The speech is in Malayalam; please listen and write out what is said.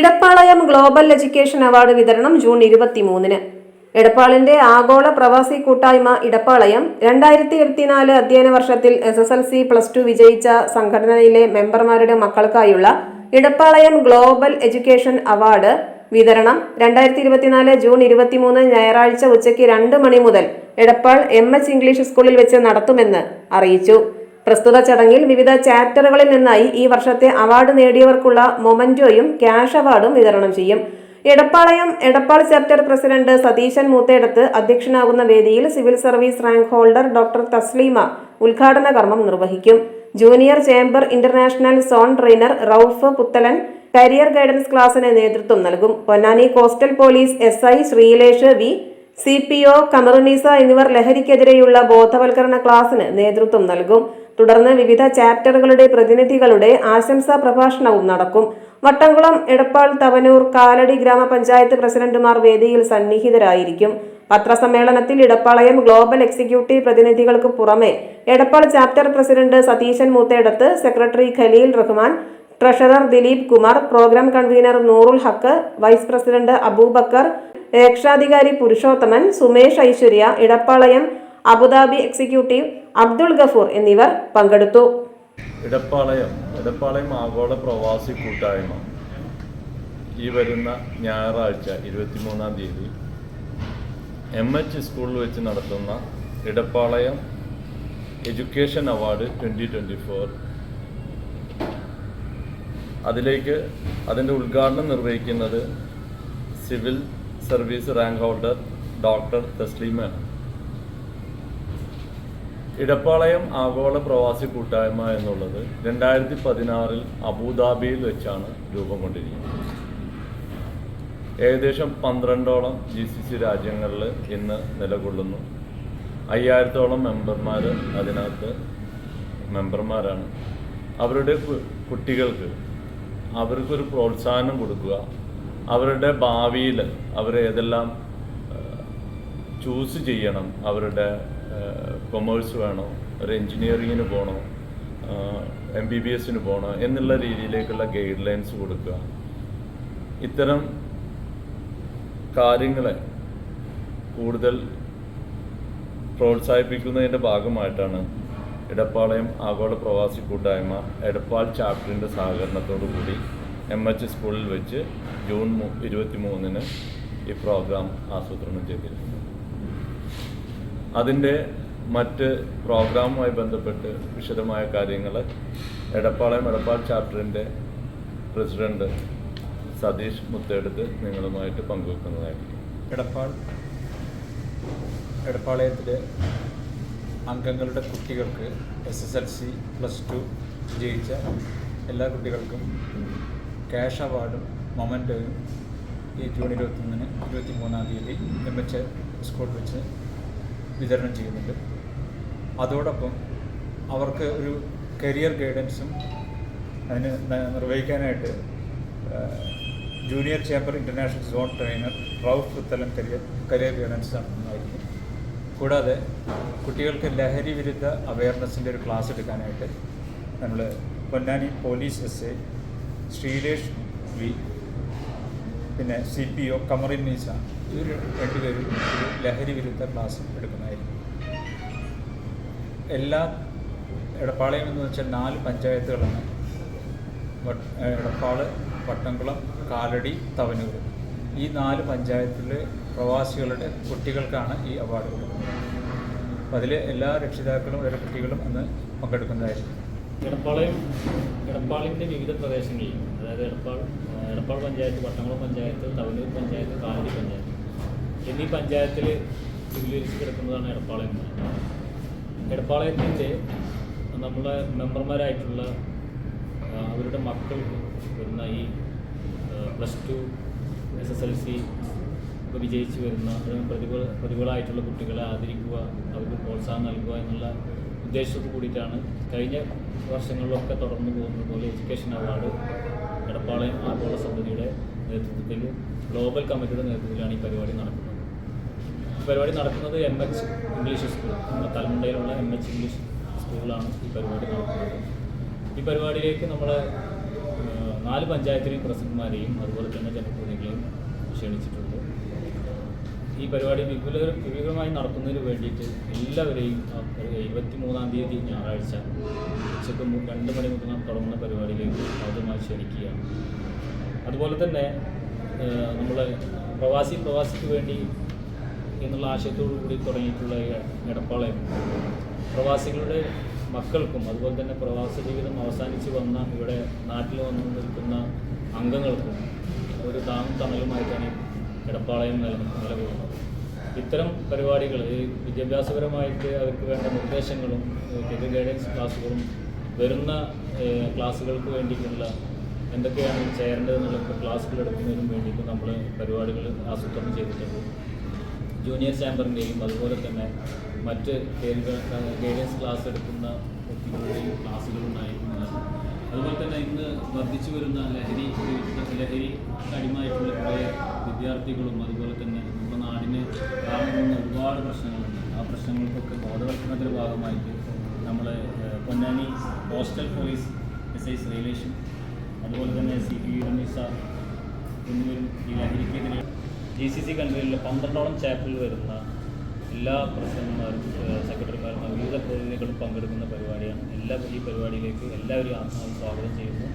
ഇടപ്പാളയം ഗ്ലോബൽ എഡ്യൂക്കേഷൻ അവാർഡ് വിതരണം ജൂൺ ഇരുപത്തിമൂന്നിന്. എടപ്പാളിന്റെ ആഗോള പ്രവാസി കൂട്ടായ്മ ഇടപ്പാളയം രണ്ടായിരത്തി ഇരുപത്തിനാല് അധ്യയന വർഷത്തിൽ S S L C plus two വിജയിച്ച സംഘടനയിലെ മെമ്പർമാരുടെ മക്കൾക്കായുള്ള ഇടപ്പാളയം ഗ്ലോബൽ എഡ്യൂക്കേഷൻ അവാർഡ് വിതരണം രണ്ടായിരത്തി ഇരുപത്തിനാല് ജൂൺ ഇരുപത്തിമൂന്ന് ഞായറാഴ്ച ഉച്ചയ്ക്ക് രണ്ട് മണി മുതൽ എടപ്പാൾ എം എച്ച് ഇംഗ്ലീഷ് സ്കൂളിൽ വെച്ച് നടത്തുമെന്ന് അറിയിച്ചു. പ്രസ്തുത ചടങ്ങിൽ വിവിധ ചാപ്റ്ററുകളിൽ നിന്നായി ഈ വർഷത്തെ അവാർഡ് നേടിയവർക്കുള്ള മൊമന്റോയും ക്യാഷ് അവാർഡും വിതരണം ചെയ്യും. എടപ്പാളയം എടപ്പാൾ ചാപ്റ്റർ പ്രസിഡന്റ് സതീശൻ മൂത്തേടത്ത് അധ്യക്ഷനാകുന്ന വേദിയിൽ civil service rank holder doctor Thasleema ഉദ്ഘാടന കർമ്മം നിർവഹിക്കും. Junior Chamber International zone trainer Rauf Puthalan career guidance ക്ലാസ്സിന് നേതൃത്വം നൽകും. Ponnani coastal police S I Sreelesh V C P O Kamarunneesa എന്നിവർ ലഹരിക്കെതിരെയുള്ള ബോധവൽക്കരണ ക്ലാസ്സിന് നേതൃത്വം നൽകും. തുടർന്ന് വിവിധ ചാപ്റ്ററുകളുടെ പ്രതിനിധികളുടെ ആശംസാ പ്രഭാഷണവും നടക്കും. വട്ടംകുളം എടപ്പാൾ തവനൂർ കാലടി ഗ്രാമപഞ്ചായത്ത് പ്രസിഡന്റുമാർ വേദിയിൽ സന്നിഹിതരായിരിക്കും. പത്രസമ്മേളനത്തിൽ ഇടപ്പാളയം ഗ്ലോബൽ എക്സിക്യൂട്ടീവ് പ്രതിനിധികൾക്ക് പുറമെ Edappal chapter president Satheesan Moothedath secretary Khaleel Rahman treasurer Dileep Kumar programme convener Noorul Haq vice president Abubakar രക്ഷാധികാരി Purushothaman Sumesh Aishwarya Edappalayam Abu Dhabi executive Abdul Gafoor എന്നിവർ പങ്കെടുത്തു. ഇടപ്പാളയം ഇടപ്പാളയം ആഗോള പ്രവാസി കൂട്ടായ്മ. ഈ വരുന്ന ഞായറാഴ്ച ഇരുപത്തിമൂന്നാം തീയതി എം എച്ച് സ്കൂളിൽ വെച്ച് നടത്തുന്ന Edappalayam education award twenty twenty four. അതിലേക്ക് അതിന്റെ ഉദ്ഘാടനം നിർവഹിക്കുന്നത് civil service rank holder doctor തസ്ലീമാണ്. Edappalayam ആഗോള പ്രവാസി കൂട്ടായ്മ എന്നുള്ളത് രണ്ടായിരത്തി പതിനാറിൽ അബുദാബിയിൽ വെച്ചാണ് രൂപം കൊണ്ടിരിക്കുന്നത്. ഏകദേശം പന്ത്രണ്ടോളം ജി സി സി രാജ്യങ്ങളിൽ ഇന്ന് നിലകൊള്ളുന്നു. അയ്യായിരത്തോളം മെമ്പർമാർ അതിനകത്ത് മെമ്പർമാരാണ്. അവരുടെ കുട്ടികൾക്ക് അവർക്കൊരു പ്രോത്സാഹനം കൊടുക്കുക. അവരുടെ ഭാവിയിൽ അവർ ഏതെല്ലാം ചൂസ് ചെയ്യണം അവരുടെ കൊമേഴ്സ് വേണോ ഒരു എൻജിനീയറിങ്ങിന് പോകണോ എം ബി ബി എസിന് പോകണോ എന്നുള്ള രീതിയിലേക്കുള്ള ഗൈഡ് ലൈൻസ് കൊടുക്കുക. ഇത്തരം കാര്യങ്ങളെ കൂടുതൽ പ്രോത്സാഹിപ്പിക്കുന്നതിന്റെ ഭാഗമായിട്ടാണ് എടപ്പാളയം ആഗോള പ്രവാസി കൂട്ടായ്മ എടപ്പാൾ ചാപ്റ്ററിന്റെ സഹകരണത്തോടു കൂടി എം എച്ച് സ്കൂളിൽ വെച്ച് ജൂൺ ഇരുപത്തി മൂന്നിന് ഈ പ്രോഗ്രാം ആസൂത്രണം ചെയ്തിരുന്നത് അതിന്റെ മറ്റ് പ്രോഗ്രാമുമായി ബന്ധപ്പെട്ട് വിശദമായ കാര്യങ്ങൾ എടപ്പാളയം എടപ്പാൾ ചാപ്റ്ററിന്റെ പ്രസിഡന്റ് സതീഷ് മുത്തേടത്ത് നിങ്ങളുമായിട്ട് പങ്കുവെക്കുന്നതായിരിക്കും. എടപ്പാൾ എടപ്പാളയത്തിലെ അംഗങ്ങളുടെ കുട്ടികൾക്ക് S S L C plus two ജയിച്ച എല്ലാ കുട്ടികൾക്കും ക്യാഷ് അവാർഡും മൊമെന്റോയും ഈ ജൂൺ ഇരുപത്തൊന്നിന് ഇരുപത്തി മൂന്നാം തീയതി എം എച്ച് സ്കൂൾ വെച്ച് വിതരണം ചെയ്യുന്നുണ്ട്. അതോടൊപ്പം അവർക്ക് ഒരു കരിയർ ഗൈഡൻസും അതിന് നിർവഹിക്കാനായിട്ട് junior chamber international zone trainer Rauf Puthalam career career guidance നടത്തുന്നതായിരിക്കും. കൂടാതെ കുട്ടികൾക്ക് ലഹരി വിരുദ്ധ അവയർനെസ്സിന്റെ ഒരു ക്ലാസ് എടുക്കാനായിട്ട് നമ്മൾ Ponnani police S A Sreelesh V പിന്നെ സി പി ഒ കമറിൻ മീസ ഇവർ രണ്ടുപേരും ഒരു ലഹരി വിരുദ്ധ ക്ലാസ് എടുക്കുന്നതായിരിക്കും. എല്ലാ എടപ്പാളയം എന്ന് വെച്ചാൽ നാല് പഞ്ചായത്തുകളാണ്. എടപ്പാൾ പട്ടംകുളം കാലടി തവനൂർ. ഈ നാല് പഞ്ചായത്തിലെ പ്രവാസികളുടെ കുട്ടികൾക്കാണ് ഈ അവാർഡ് കൊടുക്കുന്നത്. അപ്പം അതിൽ എല്ലാ രക്ഷിതാക്കളും ഓരോ കുട്ടികളും അന്ന് പങ്കെടുക്കുന്നതായിരിക്കും. എടപ്പാളയം എടപ്പാളിന്റെ വിവിധ പ്രദേശങ്ങളിൽ അതായത് എടപ്പാൾ ആ, എടപ്പാൾ പഞ്ചായത്ത് പട്ടംകുളം പഞ്ചായത്ത് തവനൂർ പഞ്ചായത്ത് കാലടി പഞ്ചായത്ത്. എന്നീ പഞ്ചായത്തിൽ സ്ഥിരീകരിച്ച് കിടക്കുന്നതാണ് എടപ്പാളയം എടപ്പാളയത്തിന്റെ നമ്മളെ മെമ്പർമാരായിട്ടുള്ള അവരുടെ മക്കൾക്ക് വരുന്ന ഈ plus two S S L C ഒക്കെ വിജയിച്ച് വരുന്ന പ്രതിഭ പ്രതിഭകളായിട്ടുള്ള കുട്ടികളെ ആദരിക്കുക അവർക്ക് പ്രോത്സാഹനം നൽകുക എന്നുള്ള ഉദ്ദേശത്തോട് കൂടിയിട്ടാണ് കഴിഞ്ഞ വർഷങ്ങളിലൊക്കെ തുടർന്നു പോകുന്നത് പോലെ എഡ്യൂക്കേഷൻ അവാർഡ് എടപ്പാളയം ആഗോള സമിതിയുടെ നേതൃത്വത്തിൽ ഗ്ലോബൽ കമ്മിറ്റിയുടെ നേതൃത്വത്തിലാണ് ഈ പരിപാടി നടക്കുന്നത്. പരിപാടി നടക്കുന്നത് എം എച്ച് ഇംഗ്ലീഷ് സ്കൂൾ തലമുണ്ടയിലുള്ള എം എച്ച് ഇംഗ്ലീഷ് സ്കൂളിലാണ് ഈ പരിപാടി നടക്കുന്നത്. ഈ പരിപാടിയിലേക്ക് നമ്മൾ നാല് പഞ്ചായത്തിലെയും പ്രസിഡന്റ്മാരെയും അതുപോലെ തന്നെ ജനപ്രതിനിധികളെയും ക്ഷണിച്ചിട്ടുണ്ട്. ഈ പരിപാടി വിപുല വിപുലമായി നടത്തുന്നതിന് വേണ്ടിയിട്ട് എല്ലാവരെയും ഇരുപത്തി മൂന്നാം തീയതി ഞായറാഴ്ച ഉച്ചയ്ക്ക് രണ്ട് മണി മുതൽ തുടങ്ങുന്ന പരിപാടിയിലേക്ക് ആദ്യമായി ക്ഷണിക്കുകയാണ്. അതുപോലെ തന്നെ നമ്മൾ പ്രവാസി പ്രവാസിക്ക് വേണ്ടി എന്നുള്ള ആശയത്തോടു കൂടി തുടങ്ങിയിട്ടുള്ള എടപ്പാളയം പ്രവാസികളുടെ മക്കൾക്കും അതുപോലെ തന്നെ പ്രവാസ ജീവിതം അവസാനിച്ച് വന്ന ഇവിടെ നാട്ടിൽ വന്നു നിൽക്കുന്ന അംഗങ്ങൾക്കും ഒരു താങ്ങും തണലുമായിട്ടാണ് നില നിലകൊള്ളുന്നത് ഇത്തരം പരിപാടികൾ വിദ്യാഭ്യാസപരമായിട്ട് അവർക്ക് വേണ്ട നിർദ്ദേശങ്ങളും കരിയർ ഗൈഡൻസ് ക്ലാസ്സുകളും വരുന്ന ക്ലാസ്സുകൾക്ക് വേണ്ടിയിട്ടുള്ള എന്തൊക്കെയാണ് ചേരേണ്ടതെന്നുള്ള ക്ലാസ്സുകൾ എടുക്കുന്നതിനും വേണ്ടിയിട്ട് നമ്മൾ പരിപാടികൾ ആസൂത്രണം ചെയ്തിട്ടുണ്ട്. ജൂനിയർ ചാമ്പറിന്റെയും അതുപോലെ തന്നെ മറ്റ് ഗൈഡൻസ് ക്ലാസ് എടുക്കുന്ന കുട്ടികളുടെയും ക്ലാസ്സുകൾ ഉണ്ടായിരിക്കുന്നത് അതുപോലെ തന്നെ ഇന്ന് വർദ്ധിച്ചു വരുന്ന ലഹരി ലഹരി കടിമായിട്ടുള്ള കുറേ വിദ്യാർത്ഥികളും അതുപോലെ തന്നെ നമ്മുടെ നാടിന് കാണുന്ന ഒരുപാട് പ്രശ്നങ്ങളുണ്ട്. ആ പ്രശ്നങ്ങൾക്കൊക്കെ ബോധവൽക്കരണത്തിന്റെ ഭാഗമായിട്ട് നമ്മൾ Ponnani coastal police S I ശ്രീലേഷൻ അതുപോലെ തന്നെ സി പി രമേശ് എന്നിവരും ഈ ലഹരിക്കെതിരെ ജി സി സി കൺട്രിയിലെ പന്ത്രണ്ടോളം ചാപ്റ്ററിൽ വരുന്ന എല്ലാ പ്രസിഡന്റുമാരും സെക്രട്ടറിമാരും വിവിധ പ്രതിനിധികളും പങ്കെടുക്കുന്ന പരിപാടിയാണ്. എല്ലാ ഈ പരിപാടിയിലേക്ക് എല്ലാവരെയും ആത്മാവ് സ്വാഗതം ചെയ്യുന്നു.